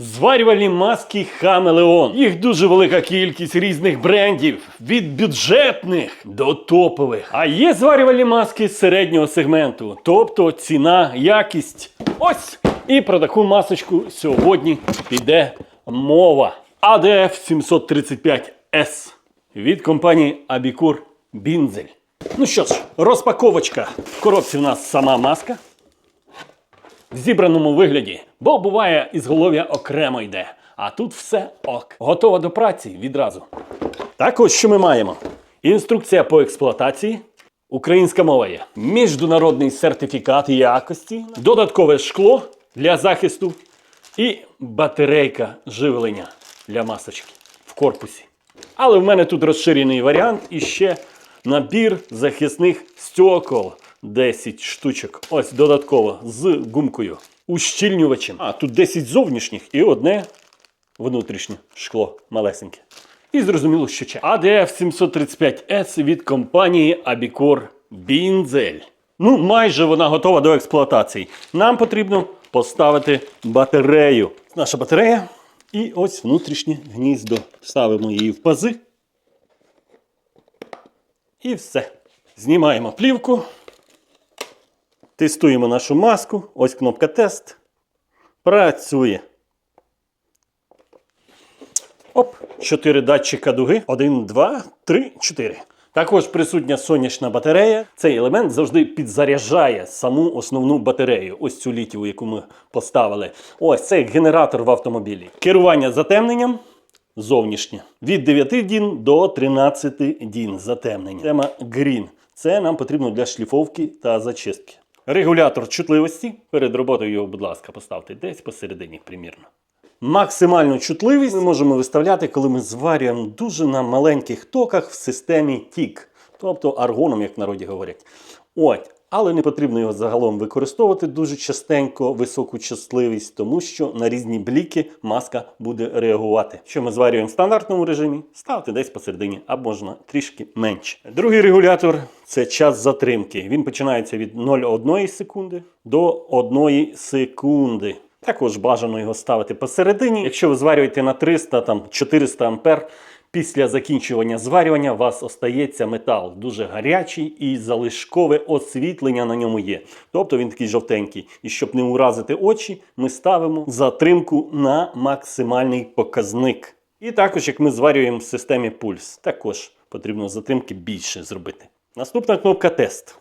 Зварювальні маски Хамелеон. Їх дуже велика кількість різних брендів, від бюджетних до топових. А є зварювальні маски середнього сегменту, тобто ціна, якість. Ось! І про таку масочку сьогодні піде мова. ADF 735S від компанії Abicur Бінзель. Ну що ж, розпаковочка. В коробці в нас сама маска в зібраному вигляді, бо буває ізголов'я окремо йде. А тут все ок. Готова до праці відразу. Так ось що ми маємо: інструкція по експлуатації. Українська мова є. Міжнародний сертифікат якості, додаткове шкло для захисту і батарейка живлення для масочки в корпусі. Але в мене тут розширений варіант і ще набір захисних стекол. 10 штучок. Ось додатково з гумкою. Ущільнювачем. А тут 10 зовнішніх і одне внутрішнє шкло малесеньке. І зрозуміло, що чек. ADF 735S від компанії Abicor Бінзель. Ну, майже вона готова до експлуатації. Нам потрібно поставити батарею. Наша батарея. І ось внутрішнє гніздо. Ставимо її в пази. І все. Знімаємо плівку. Тестуємо нашу маску. Ось кнопка тест. Працює. Оп, 4 датчика дуги. 1, 2, 3, 4. Також присутня сонячна батарея. Цей елемент завжди підзаряджає саму основну батарею. Ось цю літію, яку ми поставили. Ось це як генератор в автомобілі. Керування затемненням. Зовнішнє. Від 9 дін до 13 дін затемнення. Тема Green. Це нам потрібно для шліфовки та зачистки. Регулятор чутливості. Перед роботою його, будь ласка, поставте десь посередині, примірно. Максимальну чутливість ми можемо виставляти, коли ми зварюємо дуже на маленьких токах в системі TIC, тобто аргоном, як в народі говорять. От. Але не потрібно його загалом використовувати дуже частенько, високу частливість, тому що на різні бліки маска буде реагувати. Що ми зварюємо в стандартному режимі, ставте десь посередині, або можна трішки менше. Другий регулятор це час затримки. Він починається від 0,1 секунди до 1 секунди. Також бажано його ставити посередині. Якщо ви зварюєте на 300 там 400 ампер, після закінчування зварювання у вас остається метал дуже гарячий і залишкове освітлення на ньому є. Тобто він такий жовтенький. І щоб не уразити очі, ми ставимо затримку на максимальний показник. І також, як ми зварюємо в системі пульс, також потрібно затримки більше зробити. Наступна кнопка тест.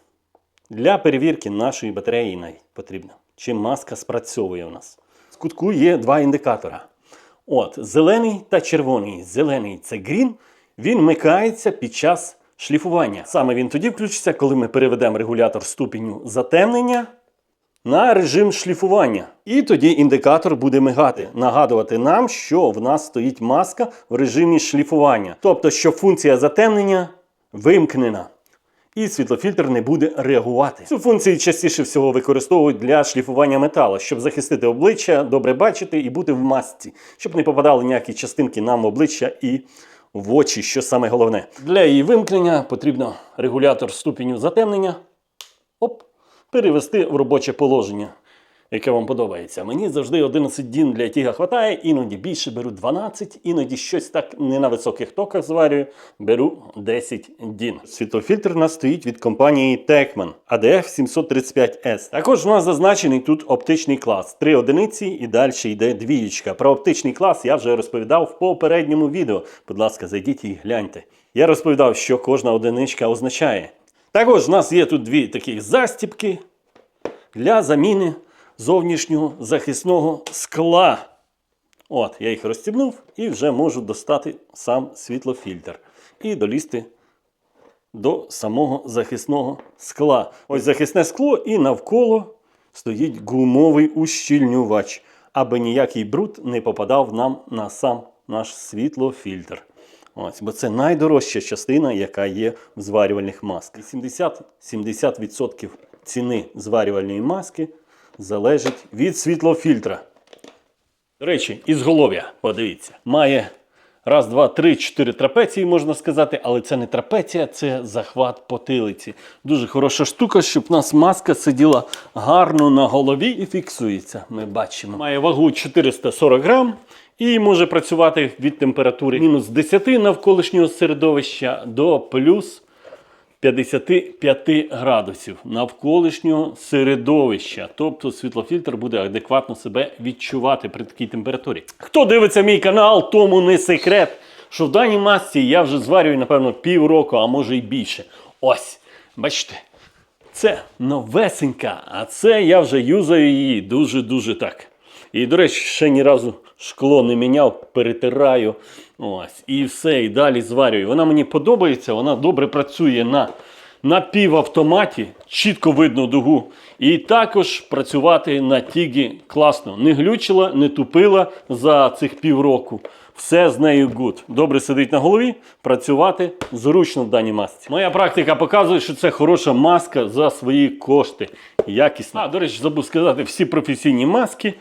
Для перевірки нашої батареї навіть потрібно, чи маска спрацьовує у нас. В кутку є два індикатора. От, зелений та червоний. Зелений це green, він вмикається під час шліфування. Саме він тоді включиться, коли ми переведемо регулятор ступеню затемнення на режим шліфування. І тоді індикатор буде мигати, нагадувати нам, що в нас стоїть маска в режимі шліфування. Тобто, що функція затемнення вимкнена. І світлофільтр не буде реагувати. Цю функцію частіше всього використовують для шліфування металу, щоб захистити обличчя, добре бачити і бути в масці, щоб не попадали ніякі частинки нам в обличчя і в очі, що саме головне. Для її вимкнення потрібно регулятор ступеню затемнення оп, перевести в робоче положення, яке вам подобається. Мені завжди 11 дін для тіга хватає, іноді більше беру 12, іноді щось так не на високих токах зварюю, беру 10 дін. Світлофільтр у нас стоїть від компанії Techman ADF 735S. Також у нас зазначений тут оптичний клас. Три одиниці і далі йде двієчка. Про оптичний клас я вже розповідав в попередньому відео. Будь ласка, зайдіть і гляньте. Я розповідав, що кожна одиничка означає. Також у нас є тут дві такі застіпки для заміни зовнішнього захисного скла. От, я їх розстібнув і вже можу достати сам світлофільтр і долізти до самого захисного скла. Ось захисне скло, і навколо стоїть гумовий ущільнювач, аби ніякий бруд не попадав нам на сам наш світлофільтр. Ось, бо це найдорожча частина, яка є в зварювальних масках. 70-70% ціни зварювальної маски залежить від світлофільтра. До речі, ізголов'я, подивіться, має Раз, два, три, чотири трапеції, можна сказати, але це не трапеція, це захват потилиці. Дуже хороша штука, щоб у нас маска сиділа гарно на голові і фіксується. Ми бачимо. Має вагу 440 грам і може працювати від температури мінус 10 навколишнього середовища до плюс 55 градусів навколишнього середовища. Тобто світлофільтр буде адекватно себе відчувати при такій температурі. Хто дивиться мій канал, тому не секрет, що в даній масці я вже зварюю, напевно, півроку, а може й більше. Ось, бачите. Це новесенька, а це я вже юзаю її дуже-дуже так. І, до речі, ще ні разу шкло не міняв, перетираю. Ось, і все, і далі зварюю. Вона мені подобається, вона добре працює на напівавтоматі, чітко видно дугу. І також працювати на тігі класно. Не глючила, не тупила за цих півроку. Все з нею гуд. Добре сидить на голові, працювати зручно в даній масці. Моя практика показує, що це хороша маска за свої кошти. Якісна. А, до речі, забув сказати, всі професійні маски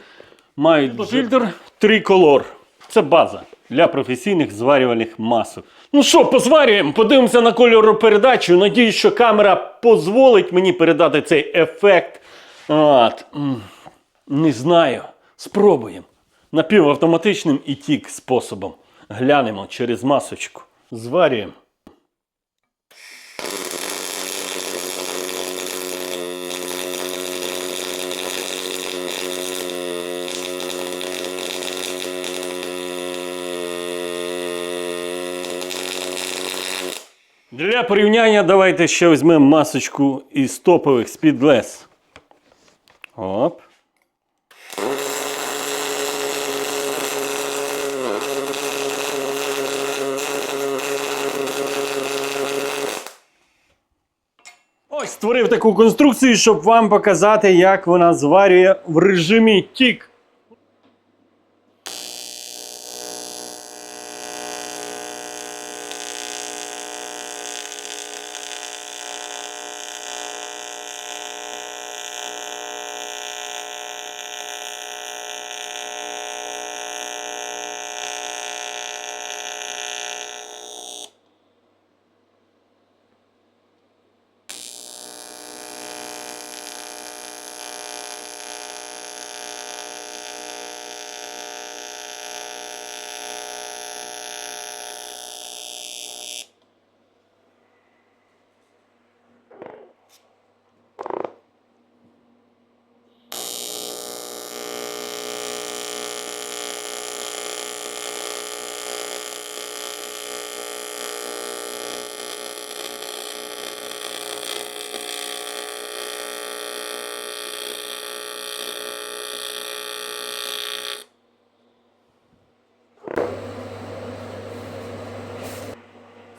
мають фільтр триколор. Це база для професійних зварювальних масок. Ну що, позварюємо, подивимося на кольору передачу. Надіюсь, що камера дозволить мені передати цей ефект. От. Не знаю. Спробуємо. Напівавтоматичним і тік способом. Глянемо через масочку. Зварюємо. Для порівняння давайте ще візьмемо масочку із топових Speedless. Оп. Ось створив таку конструкцію, щоб вам показати, як вона зварює в режимі тік.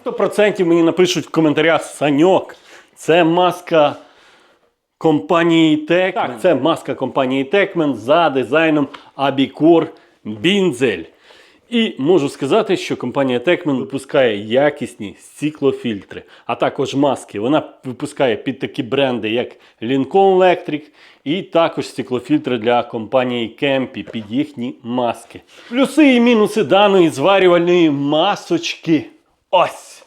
Сто процентів мені напишуть в коментарях Саньок. Це маска компанії Techman. Так, це маска компанії Techman за дизайном Abicor Бінзель. І можу сказати, що компанія Techman випускає якісні стіклофільтри, а також маски. Вона випускає під такі бренди, як Lincoln Electric, і також стеклофільтри для компанії Kempi під їхні маски. Плюси і мінуси даної зварювальної масочки. Ось.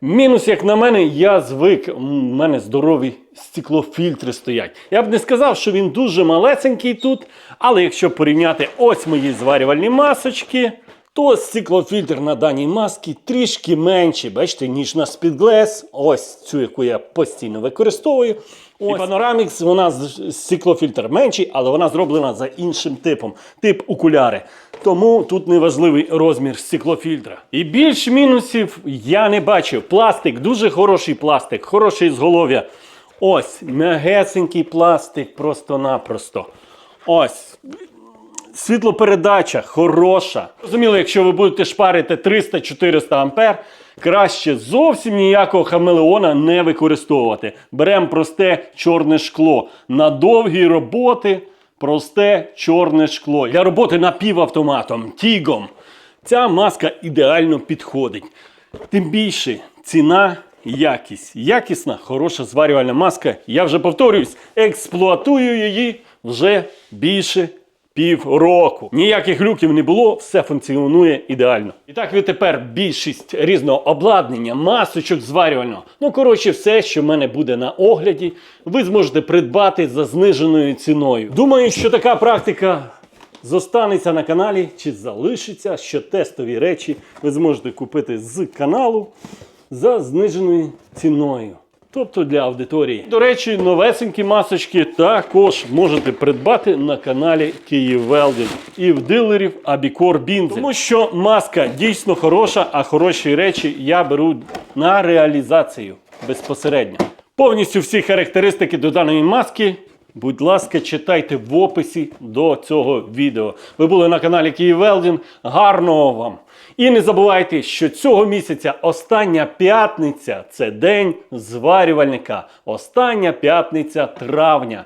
Мінус, як на мене, я звик, у мене здорові стеклофільтри стоять. Я б не сказав, що він дуже малесенький тут, але якщо порівняти ось мої зварювальні масочки, то стеклофільтр на даній масці трішки менший, бачите, ніж на Speedglass, ось цю, яку я постійно використовую. Ось. І Panoramix, вона стеклофільтр менший, але вона зроблена за іншим типом, тип окуляри. Тому тут неважливий розмір стеклофільтра. І більш мінусів я не бачив. Пластик, дуже хороший пластик, хороше ізголов'я. Ось, м'ягесенький пластик, просто-напросто. Ось, світлопередача хороша. Розуміло, якщо ви будете шпарити 300-400 ампер, краще зовсім ніякого хамелеона не використовувати. Беремо просте чорне шкло. На довгі роботи просте чорне шкло. Для роботи напівавтоматом, тігом. Ця маска ідеально підходить. Тим більше ціна. Якість. Якісна, хороша зварювальна маска. Я вже повторююсь, експлуатую її вже більше півроку. Ніяких глюків не було, все функціонує ідеально. І так відтепер більшість різного обладнання, масочок зварювального. Ну, коротше, все, що в мене буде на огляді, ви зможете придбати за зниженою ціною. Думаю, що така практика зостанеться на каналі чи залишиться, що тестові речі ви зможете купити з каналу за зниженою ціною. Тобто для аудиторії. До речі, новесенькі масочки також можете придбати на каналі Київ Велдін і в дилерів Абікор Бінзи. Тому що маска дійсно хороша, а хороші речі я беру на реалізацію безпосередньо. Повністю всі характеристики до даної маски. Будь ласка, читайте в описі до цього відео. Ви були на каналі Київ Велдін. Гарного вам! І не забувайте, що цього місяця остання п'ятниця це день зварювальника. Остання п'ятниця травня.